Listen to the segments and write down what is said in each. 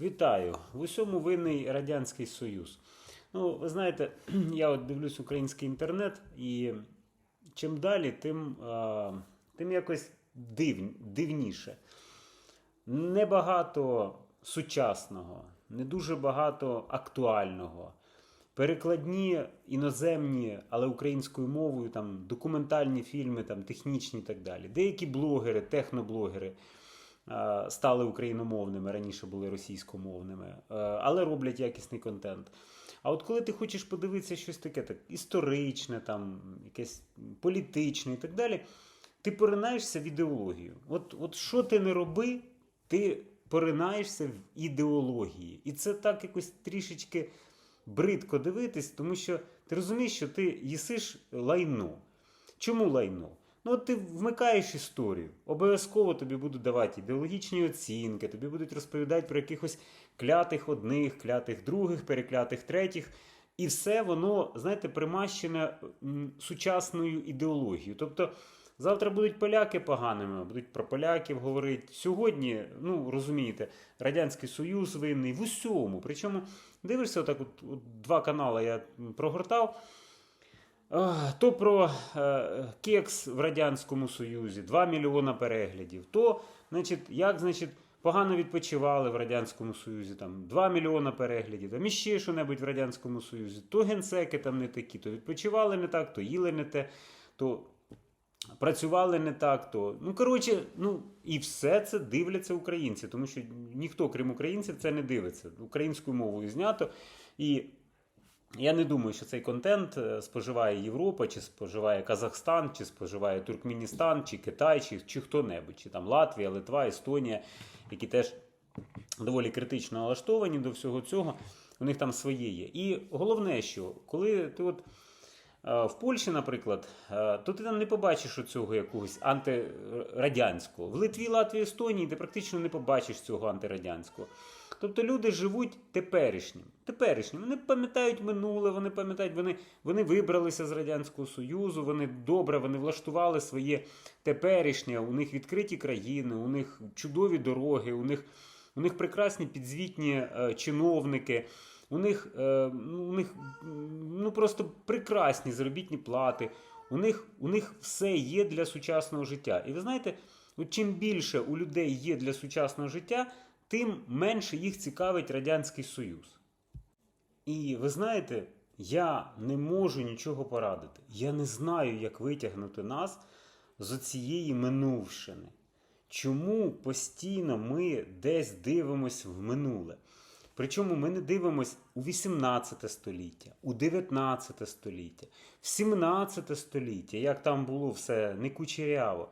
Вітаю! В усьому винний Радянський Союз. Ну, ви знаєте, я от дивлюсь український інтернет, і чим далі, тим, тим якось див, дивніше. Небагато сучасного, не дуже багато актуального. Перекладні іноземні, але українською мовою, там документальні фільми, там технічні і так далі. Деякі блогери, техноблогери стали україномовними, раніше були російськомовними, е, але роблять якісний контент. А от коли ти хочеш подивитися щось таке, так історичне, там, якесь політичне і так далі, ти поринаєшся в ідеологію. От, от що ти не роби, ти поринаєшся в ідеології. І це так якось трішечки бридко дивитись, тому що ти розумієш, що ти їсиш лайно. Чому лайно? Ну, ти вмикаєш історію, обов'язково тобі будуть давати ідеологічні оцінки, тобі будуть розповідати про якихось клятих одних, клятих других, переклятих третіх. І все воно, знаєте, примащене сучасною ідеологією. Тобто завтра будуть поляки поганими, будуть про поляків говорити. Сьогодні, ну розумієте, Радянський Союз винний в усьому. Причому дивишся, отак, от, от два канали я прогортав. То про е, кекс в Радянському Союзі, 2 мільйона переглядів. То, значить, як значить, погано відпочивали в Радянському Союзі, там 2 мільйона переглядів, там іще що-небудь в Радянському Союзі, то генсеки там не такі, то відпочивали не так, то їли не те, то працювали не так, то. Ну, коротше, ну і все це дивляться українці, тому що ніхто, крім українців, це не дивиться. Українською мовою знято. І я не думаю, що цей контент е, споживає Європа, чи споживає Казахстан, чи споживає Туркменістан, чи Китай, чи, чи хто-небудь, чи там Латвія, Литва, Естонія, які теж доволі критично налаштовані до всього цього. У них там своє є. І головне, що коли ти от в Польщі, наприклад, е, то ти там не побачиш оцього якогось антирадянського. В Литві, Латвії, Естонії ти практично не побачиш цього антирадянського. Тобто люди живуть теперішнім. Теперішнім. Вони пам'ятають минуле, вони пам'ятають, вони, вони вибралися з Радянського Союзу, вони добре, вони влаштували своє теперішнє, у них відкриті країни, у них чудові дороги, у них, у них прекрасні підзвітні е, чиновники. У них, е, у них ну, просто прекрасні заробітні плати. У них, у них все є для сучасного життя. І ви знаєте, от чим більше у людей є для сучасного життя, тим менше їх цікавить Радянський Союз. І ви знаєте, я не можу нічого порадити. Я не знаю, як витягнути нас з оцієї минувшини. Чому постійно ми десь дивимося в минуле? Причому ми не дивимося у 18 століття, у 19 століття, в 17 століття, як там було все не кучеряво.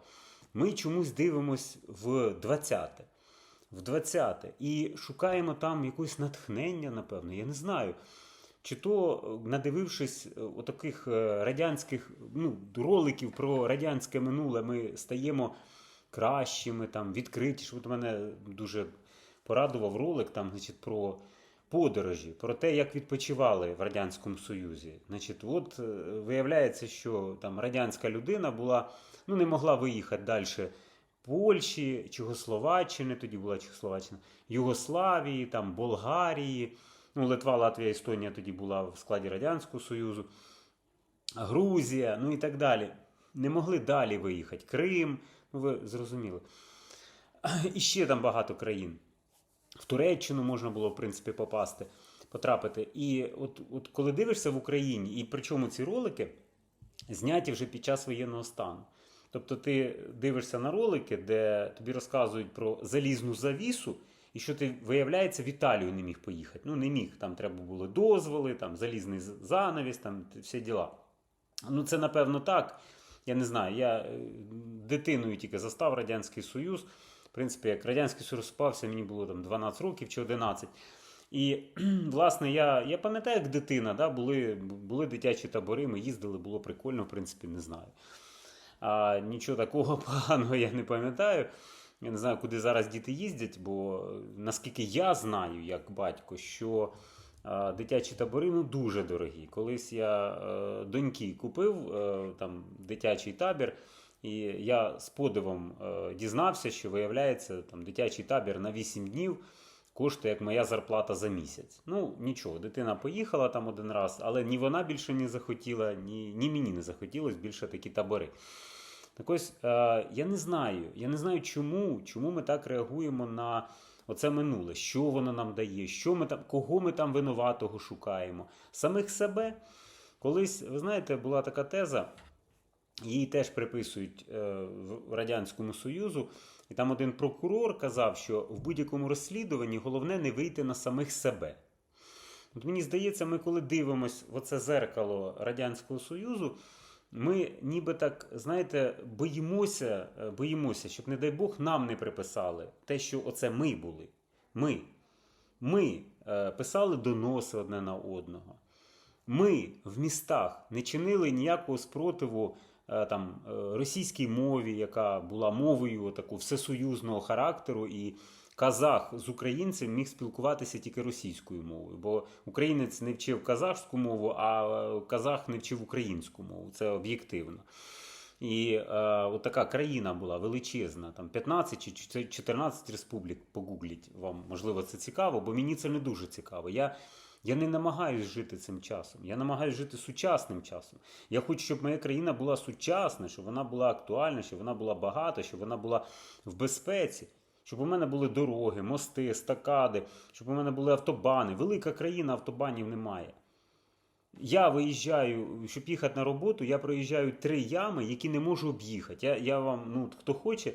Ми чомусь дивимось в 20 в 20-те і шукаємо там якогось натхнення, напевно, я не знаю. Чи то, е, надивившись е, отаких е, радянських ну, роликів про радянське минуле, ми стаємо кращими, там, відкритішими. От мене дуже порадував ролик там, значить, про подорожі, про те, як відпочивали в Радянському Союзі. Значить, от е, виявляється, що там радянська людина була, ну, не могла виїхати далі. Польщі, Чехословаччини, тоді була Чехословаччина, Югославії, там, Болгарії, ну, Литва, Латвія, Естонія тоді була в складі Радянського Союзу, Грузія, ну і так далі. Не могли далі виїхати. Крим, ну ви зрозуміли. І ще там багато країн. В Туреччину можна було, в принципі, попасти, потрапити. І от, от коли дивишся в Україні, і причому ці ролики зняті вже під час воєнного стану. Тобто ти дивишся на ролики, де тобі розказують про залізну завісу, і що ти, виявляється, в Італію не міг поїхати. Ну, не міг. Там треба було дозволи, там залізний занавіс, там всі діла. Ну, це напевно так. Я не знаю. Я е, дитиною тільки застав Радянський Союз. Принципі, як Радянський Союз розпався, мені було там 12 років чи 11. І, власне, я, я пам'ятаю, як дитина, да, були, були дитячі табори, ми їздили, було прикольно, в принципі, не знаю. А, нічого такого поганого я не пам'ятаю. Я не знаю, куди зараз діти їздять, бо наскільки я знаю, як батько, що е, дитячі табори ну, дуже дорогі. Колись я е, доньки купив е, там дитячий табір, і я з подивом е, дізнався, що виявляється, там дитячий табір на 8 днів коштує як моя зарплата за місяць. Ну, нічого, дитина поїхала там один раз, але ні вона більше не захотіла, ні, ні мені не захотілось більше такі табори. Так ось, е, я не знаю, я не знаю, чому, чому ми так реагуємо на оце минуле, що воно нам дає, що ми там, кого ми там винуватого шукаємо. Самих себе. Колись, ви знаєте, була така теза, її теж приписують е, в Радянському Союзу. І там один прокурор казав, що в будь-якому розслідуванні головне не вийти на самих себе. От мені здається, ми коли дивимося в оце зеркало Радянського Союзу, ми ніби так, знаєте, боїмося, е, боїмося, щоб, не дай Бог, нам не приписали те, що оце ми були. Ми. Ми е, писали доноси одне на одного. Ми в містах не чинили ніякого спротиву там, е, російській мові, яка була мовою таку всесоюзного характеру, і казах з українцем міг спілкуватися тільки російською мовою. Бо українець не вчив казахську мову, а е, казах не вчив українську мову. Це об'єктивно. І е, от така країна була величезна, там 15 чи 14 республік. Погугліть вам, можливо, це цікаво, бо мені це не дуже цікаво. Я, я не намагаюся жити цим часом. Я намагаюся жити сучасним часом. Я хочу, щоб моя країна була сучасна, щоб вона була актуальна, щоб вона була багата, щоб вона була в безпеці. Щоб у мене були дороги, мости, стакади, щоб у мене були автобани. Велика країна автобанів немає. Я виїжджаю, щоб їхати на роботу, я проїжджаю три ями, які не можу об'їхати. Я, я вам, ну, хто хоче,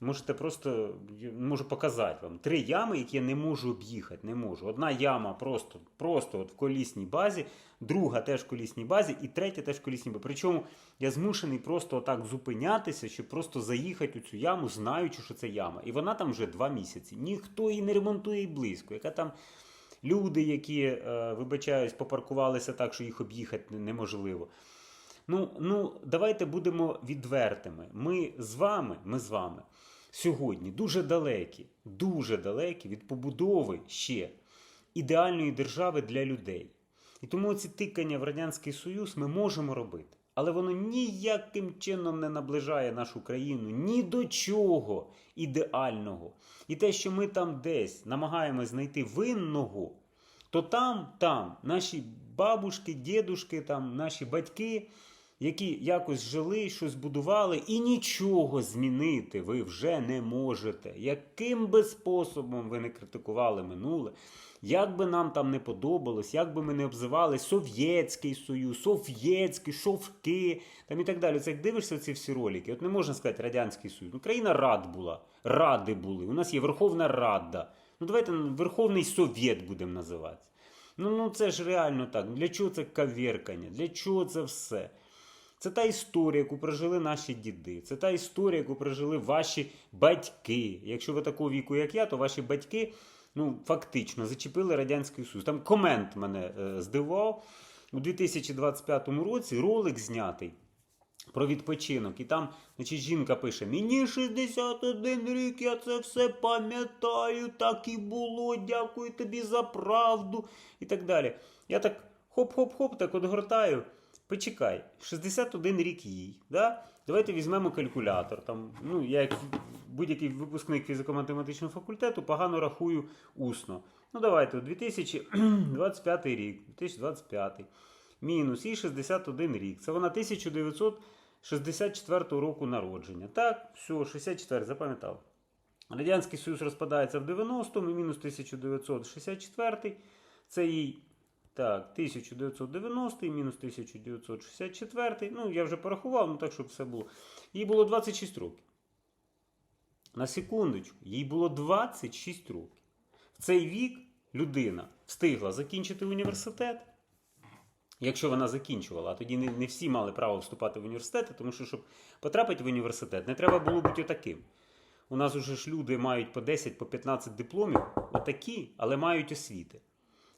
можете просто можу показати вам. Три ями, які я не можу об'їхати. Не можу. Одна яма просто, просто от в колісній базі, друга теж в колісній базі, і третя теж в колісній базі. Причому я змушений просто отак зупинятися, щоб просто заїхати у цю яму, знаючи, що це яма. І вона там вже два місяці. Ніхто її не ремонтує і близько. Яка там люди, які, е, вибачаюсь, попаркувалися так, що їх об'їхати неможливо. Ну, ну, давайте будемо відвертими. Ми з вами, ми з вами сьогодні дуже далекі, дуже далекі від побудови ще ідеальної держави для людей. І тому ці тикання в Радянський Союз ми можемо робити. Але воно ніяким чином не наближає нашу країну ні до чого ідеального. І те, що ми там десь намагаємось знайти винного, то там, там наші бабушки, дідушки, там наші батьки, які якось жили, щось будували, і нічого змінити ви вже не можете. Яким би способом ви не критикували минуле, як би нам там не подобалось, як би ми не обзивали Совєтський Союз, Совєтський, Шовки там і так далі. Це як дивишся ці всі ролики, от не можна сказати Радянський Союз. Ну, країна рад була, ради були. У нас є Верховна Рада. Ну давайте Верховний Совєт будемо називати. Ну, ну це ж реально так. Для чого це кавіркання? Для чого це все? Це та історія, яку прожили наші діди. Це та історія, яку прожили ваші батьки. Якщо ви такого віку, як я, то ваші батьки ну, фактично зачепили Радянський Союз. Там комент мене е, здивував. У 2025 році ролик знятий про відпочинок. І там значить, жінка пише: Мені 61 рік, я це все пам'ятаю, так і було, дякую тобі за правду. І так далі. Я так хоп-хоп-хоп, так от гортаю. Почекай, 61 рік їй. Да? Давайте візьмемо калькулятор. Там, ну, я як будь-який випускник фізико-математичного факультету погано рахую усно. Ну, давайте, 2025 рік, 2025. Мінус і 61 рік. Це вона 1964 року народження. Так, все, 64, запам'ятав. Радянський Союз розпадається в 90-му, мінус 1964. Це їй так, 1990 мінус 1964. Ну, я вже порахував, ну так, щоб все було. Їй було 26 років. На секундочку, їй було 26 років. В цей вік людина встигла закінчити університет. Якщо вона закінчувала, а тоді не, не всі мали право вступати в університети, тому що, щоб потрапити в університет, не треба було бути отаким. У нас уже ж люди мають по 10, по 15 дипломів, отакі, але мають освіти.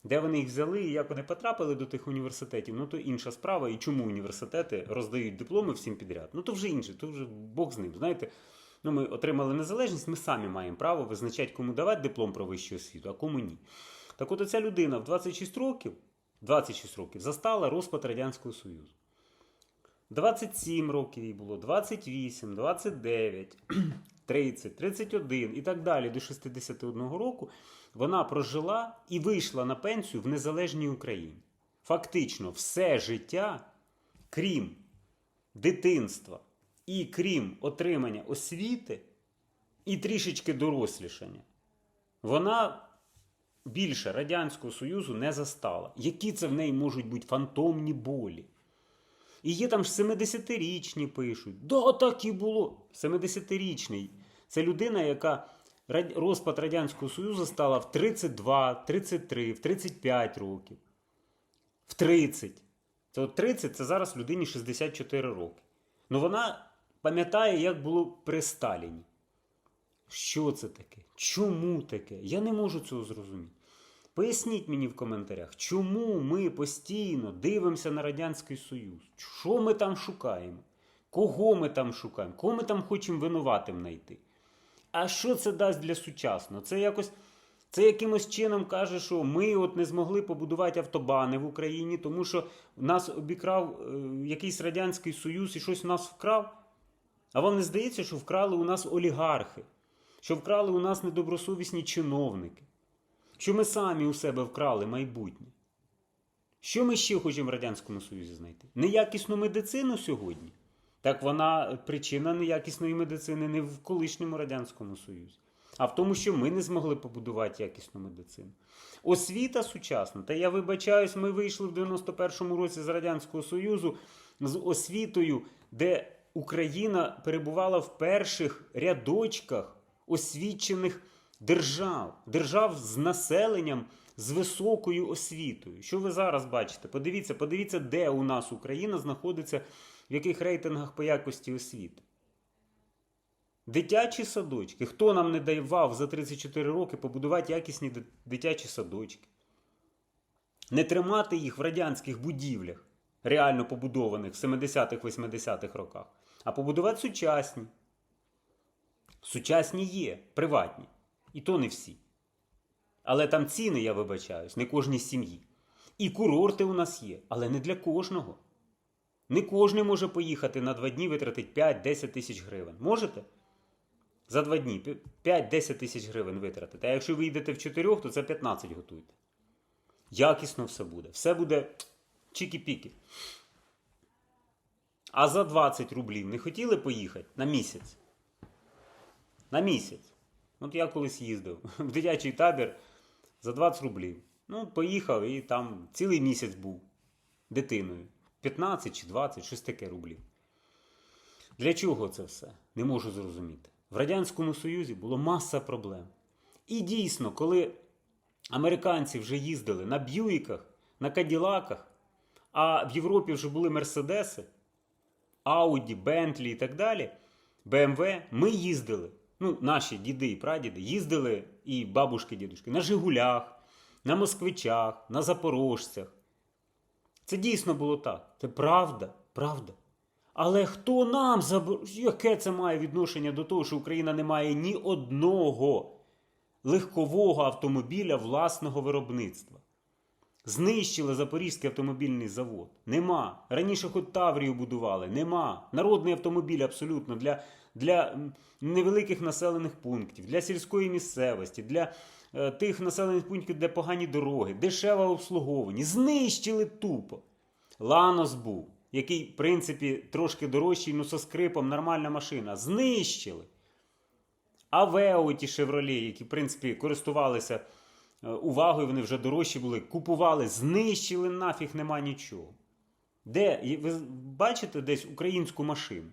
Де вони їх взяли і як вони потрапили до тих університетів, ну то інша справа. І чому університети роздають дипломи всім підряд? Ну то вже інше, то вже Бог з ним. Знаєте, ну ми отримали незалежність, ми самі маємо право визначати, кому давати диплом про вищу освіту, а кому ні. Так от оця людина в 26 років, 26 років застала розпад Радянського Союзу. 27 років їй було, 28, 29, 30, 31 і так далі до 61 року. Вона прожила і вийшла на пенсію в незалежній Україні. Фактично, все життя, крім дитинства і крім отримання освіти і трішечки дорослішання, вона більше Радянського Союзу не застала. Які це в неї можуть бути фантомні болі? І є там ж 70-річні пишуть. Да, так і було. 70-річний. Це людина, яка розпад Радянського Союзу стала в 32, 33, в 35 років, в 30. Це от 30 це зараз людині 64 роки. Ну вона пам'ятає, як було при Сталіні. Що це таке? Чому таке? Я не можу цього зрозуміти. Поясніть мені в коментарях, чому ми постійно дивимося на Радянський Союз? Що ми там шукаємо? Кого ми там шукаємо? Кого ми там хочемо винуватим знайти? А що це дасть для сучасного? Це якось. Це якимось чином каже, що ми от не змогли побудувати автобани в Україні, тому що нас обікрав е, якийсь Радянський Союз і щось у нас вкрав. А вам не здається, що вкрали у нас олігархи, що вкрали у нас недобросовісні чиновники, що ми самі у себе вкрали майбутнє? Що ми ще хочемо в Радянському Союзі знайти? Неякісну медицину сьогодні? Так вона причина неякісної медицини не в колишньому Радянському Союзі, а в тому, що ми не змогли побудувати якісну медицину. Освіта сучасна, та я вибачаюсь, ми вийшли в 91-му році з Радянського Союзу з освітою, де Україна перебувала в перших рядочках освічених держав, держав з населенням з високою освітою. Що ви зараз бачите? Подивіться, подивіться, де у нас Україна знаходиться, в яких рейтингах по якості освіти. Дитячі садочки. Хто нам не давав за 34 роки побудувати якісні дитячі садочки? Не тримати їх в радянських будівлях, реально побудованих в 70-х-80-х роках, а побудувати сучасні. Сучасні є, приватні. І то не всі. Але там ціни, я вибачаюсь, не кожній сім'ї. І курорти у нас є, але не для кожного. Не кожен може поїхати на два дні витратити 5-10 тисяч гривень. Можете? За два дні 5-10 тисяч гривень витратити. А якщо ви йдете в чотирьох, то це 15 готуйте. Якісно все буде. Все буде чікі-піки. А за 20 рублів не хотіли поїхати на місяць? На місяць. От я колись їздив в дитячий табір за 20 рублів. Ну, поїхав і там цілий місяць був дитиною. 15 чи 20, щось таке рублів. Для чого це все? Не можу зрозуміти. В Радянському Союзі було маса проблем. І дійсно, коли американці вже їздили на Б'юїках, на Каділаках, а в Європі вже були Мерседеси, Ауді, Бентлі і так далі, БМВ, ми їздили. Ну, наші діди і прадіди їздили і бабушки, дідушки на Жигулях, на Москвичах, на Запорожцях. Це дійсно було так. Це правда, правда. Але хто нам заб... Яке це має відношення до того, що Україна не має ні одного легкового автомобіля власного виробництва? Знищили Запорізький автомобільний завод. Нема. Раніше хоч Таврію будували. Нема. Народний автомобіль абсолютно для, для невеликих населених пунктів, для сільської місцевості, для тих населених пунктів, де погані дороги, дешеве обслуговування. Знищили тупо. Ланос був, який, в принципі, трошки дорожчий, ну со скрипом, нормальна машина. Знищили. Авео, ті Шевролі, які, в принципі, користувалися е, увагою, вони вже дорожчі були, купували, знищили нафіг нема нічого. Де? Ви бачите десь українську машину?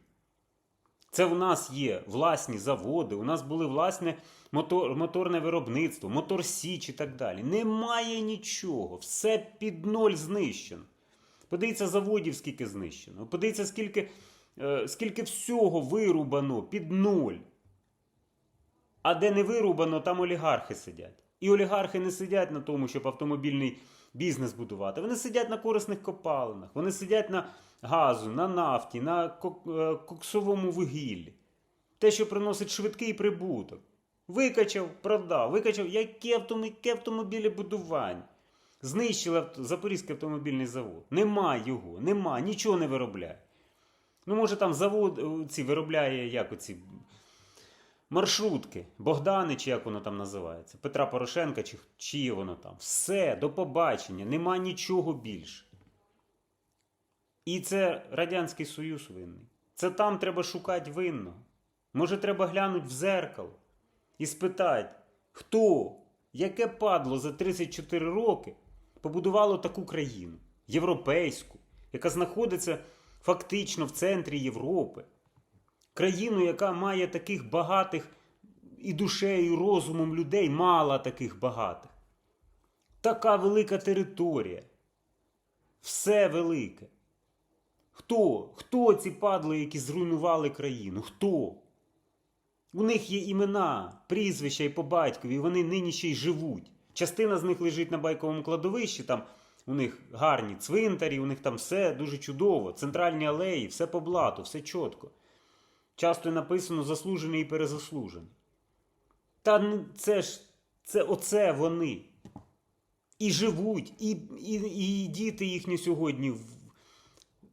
Це в нас є власні заводи, у нас були власне мотор, моторне виробництво, мотор Січ і так далі. Немає нічого, все під ноль знищено. Подивіться заводів, скільки знищено. Подивіться, скільки, е, скільки всього вирубано під ноль. А де не вирубано, там олігархи сидять. І олігархи не сидять на тому, щоб автомобільний бізнес будувати. Вони сидять на корисних копалинах, вони сидять на газу, на нафті, на е, коксовому вугіллі. Те, що приносить швидкий прибуток. Викачав, продав, викачав, яке автомобілі будування. Знищили. Запорізький автомобільний завод. Нема його, нема, нічого не виробляє. Ну, може, там завод е, ці виробляє як оці маршрутки, Богдани, чи як воно там називається, Петра Порошенка, чи чиє воно там. Все, до побачення, нема нічого більше. І це Радянський Союз винний. Це там треба шукати винного. Може, треба глянути в зеркало і спитати, хто, яке падло за 34 роки побудувало таку країну, європейську, яка знаходиться фактично в центрі Європи. Країну, яка має таких багатих і душею, і розумом людей, мало таких багатих. Така велика територія. Все велике. Хто? Хто ці падли, які зруйнували країну? Хто? У них є імена, прізвища і по батькові, вони нині ще й живуть. Частина з них лежить на байковому кладовищі, там у них гарні цвинтарі, у них там все дуже чудово, центральні алеї, все по блату, все чітко. Часто написано заслужений і перезаслужений. Та це ж це оце вони. І живуть, і, і, і діти їхні сьогодні в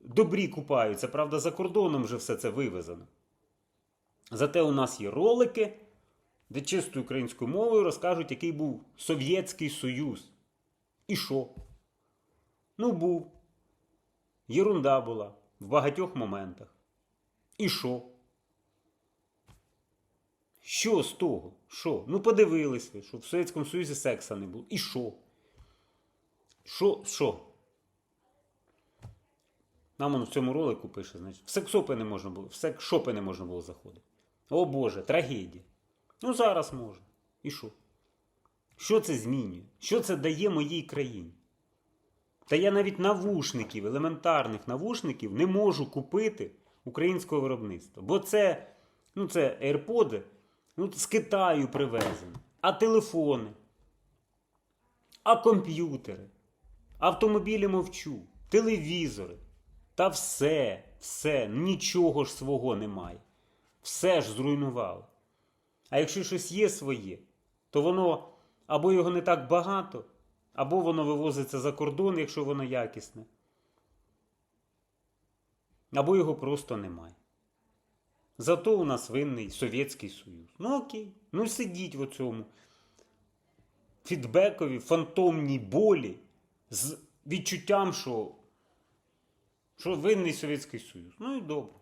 добрі купаються. Правда, за кордоном вже все це вивезено. Зате у нас є ролики, де чистою українською мовою розкажуть, який був Совєтський Союз. І що? Ну, був. Єрунда була в багатьох моментах. І що? Що з того? Що? Ну, подивились ви, що в Совєтському Союзі секса не було. І що? Що? Що? Нам он в цьому ролику пише, значить, в сексопи не можна було, в секшопи не можна було заходити. О Боже, трагедія. Ну зараз можна. І що? Що це змінює? Що це дає моїй країні? Та я навіть навушників, елементарних навушників не можу купити українського виробництва. Бо це, ну це AirPods, ну, з Китаю привезені. А телефони, а комп'ютери, автомобілі мовчу, телевізори. Та все, все, нічого ж свого немає. Все ж зруйнували. А якщо щось є своє, то воно або його не так багато, або воно вивозиться за кордон, якщо воно якісне, або його просто немає. Зато у нас винний Совєтський Союз. Ну окей, ну сидіть в цьому фідбекові, фантомній болі з відчуттям, що, що винний Совєтський Союз. Ну і добре.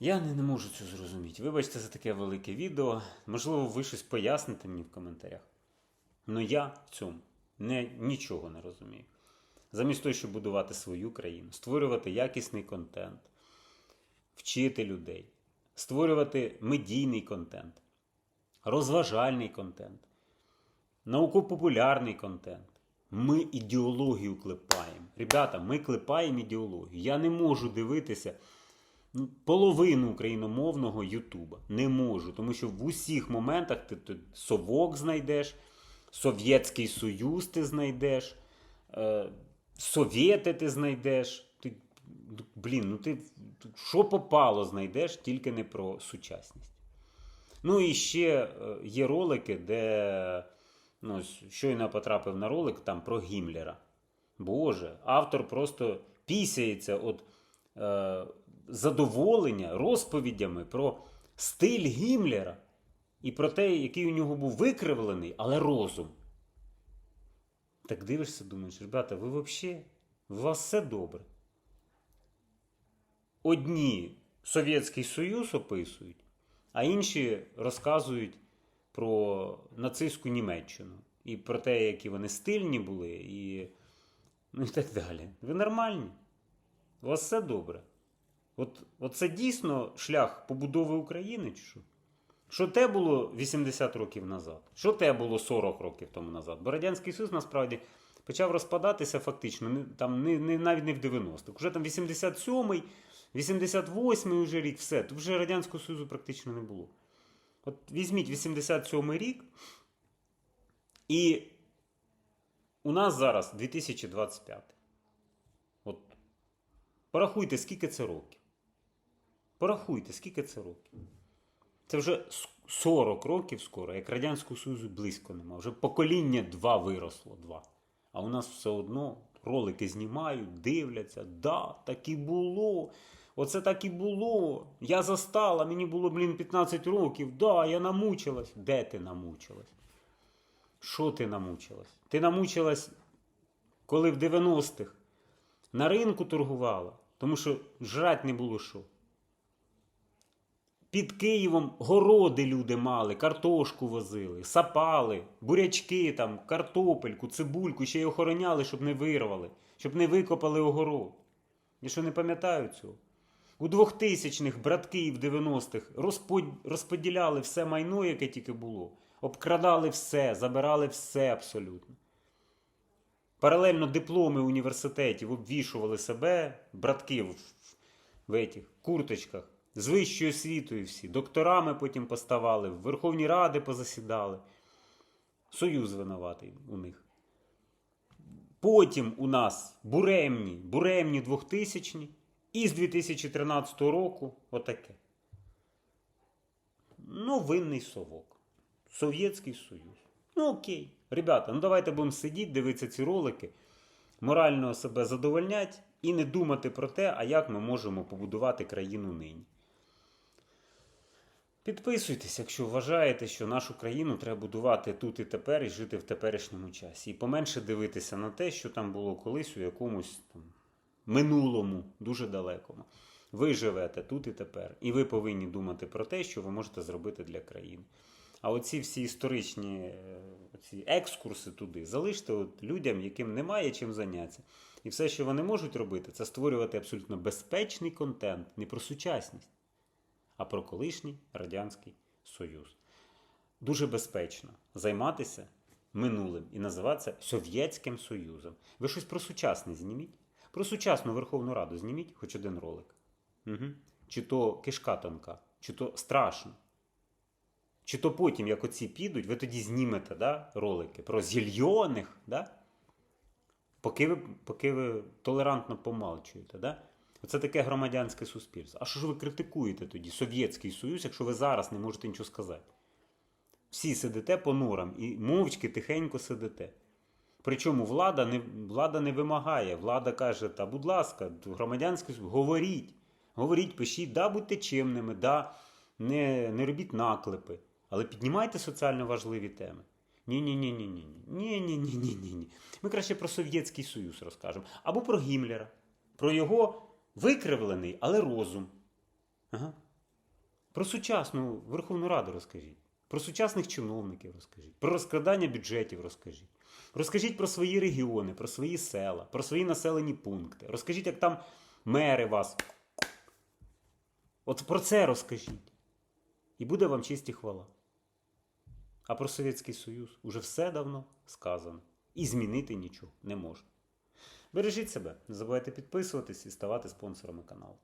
Я не, не можу цього зрозуміти. Вибачте за таке велике відео. Можливо, ви щось поясните мені в коментарях. Ну я в цьому не, нічого не розумію. Замість того, щоб будувати свою країну, створювати якісний контент, вчити людей, створювати медійний контент, розважальний контент, науково-популярний контент. Ми ідеологію клепаємо. Ребята, ми клепаємо ідеологію. Я не можу дивитися ну, половину україномовного Ютуба. Не можу, тому що в усіх моментах ти, ти совок знайдеш, Совєтський Союз ти знайдеш, е, Совєти ти знайдеш. Блін, ну ти що попало знайдеш, тільки не про сучасність. Ну і ще е, є ролики, де ну, щойно потрапив на ролик там про Гімлера. Боже, автор просто пісяється від е, задоволення розповідями про стиль Гімлера і про те, який у нього був викривлений, але розум. Так дивишся, думаєш, ребята, ви взагалі, у вас все добре. Одні Совєтський Союз описують, а інші розказують про нацистську Німеччину і про те, які вони стильні були, і, ну, і так далі. Ви нормальні? У вас все добре. От, от це дійсно шлях побудови України, чи що? Що те було 80 років назад? Що те було 40 років тому назад? Бо Радянський Союз насправді почав розпадатися фактично там, не, не, навіть не в 90-х. Уже там 87-й, 88-й вже рік, все. Тут вже Радянського Союзу практично не було. От візьміть 87-й рік, і у нас зараз 2025. От порахуйте, скільки це років. Порахуйте, скільки це років. Це вже 40 років скоро, як Радянського Союзу близько нема. Вже покоління два виросло, два. А у нас все одно ролики знімають, дивляться, да, так і було. Оце так і було. Я застала, мені було, блін, 15 років. Да, я намучилась. Де ти намучилась? Що ти намучилась? Ти намучилась, коли в 90-х на ринку торгувала, тому що жрать не було що. Під Києвом городи люди мали, картошку возили, сапали, бурячки, там, картопельку, цибульку, ще й охороняли, щоб не вирвали, щоб не викопали огород. Я що не пам'ятаю цього? У 2000-х братки в 90-х розподіляли все майно, яке тільки було. Обкрадали все, забирали все абсолютно. Паралельно дипломи університетів обвішували себе, братки в, в этих курточках, з вищою освітою всі, докторами потім поставали, в Верховні Ради позасідали. Союз винуватий у них. Потім у нас буремні, буремні 2000-ні, і з 2013 року отаке. Ну, винний совок. Совєтський Союз. Ну окей. Ребята, ну давайте будемо сидіти, дивитися ці ролики, морально себе задовольнять і не думати про те, а як ми можемо побудувати країну нині. Підписуйтесь, якщо вважаєте, що нашу країну треба будувати тут і тепер і жити в теперішньому часі. І поменше дивитися на те, що там було колись у якомусь там, минулому, дуже далекому. Ви живете тут і тепер, і ви повинні думати про те, що ви можете зробити для країни. А оці всі історичні е, оці екскурси туди залиште от людям, яким немає чим зайнятися. І все, що вони можуть робити, це створювати абсолютно безпечний контент, не про сучасність, а про колишній Радянський Союз. Дуже безпечно займатися минулим і називатися Совєтським Союзом. Ви щось про сучасне зніміть? Про сучасну Верховну Раду зніміть хоч один ролик. Угу. Чи то кишка тонка, чи то страшно. Чи то потім, як оці підуть, ви тоді знімете да, ролики про зільйоних, да? поки, ви, поки ви толерантно помалчуєте. Да? Це таке громадянське суспільство. А що ж ви критикуєте тоді Совєтський Союз, якщо ви зараз не можете нічого сказати? Всі сидите по норам і мовчки тихенько сидите. Причому влада не влада не вимагає, влада каже, та, будь ласка, громадянське говоріть, говоріть, пишіть, да, будьте чимними, да, не не робіть наклепи, але піднімайте соціально важливі теми. Ні-ні-ні. ні ні ні ні ні ні ні Ми краще про Совєтський Союз розкажемо. Або про Гімлера, про його викривлений, але розум. Ага. Про сучасну Верховну Раду розкажіть. Про сучасних чиновників розкажіть, про розкрадання бюджетів розкажіть. Розкажіть про свої регіони, про свої села, про свої населені пункти. Розкажіть, як там мери вас. От про це розкажіть. І буде вам честь і хвала. А про Совєтський Союз уже все давно сказано. І змінити нічого не можна. Бережіть себе, не забувайте підписуватись і ставати спонсорами каналу.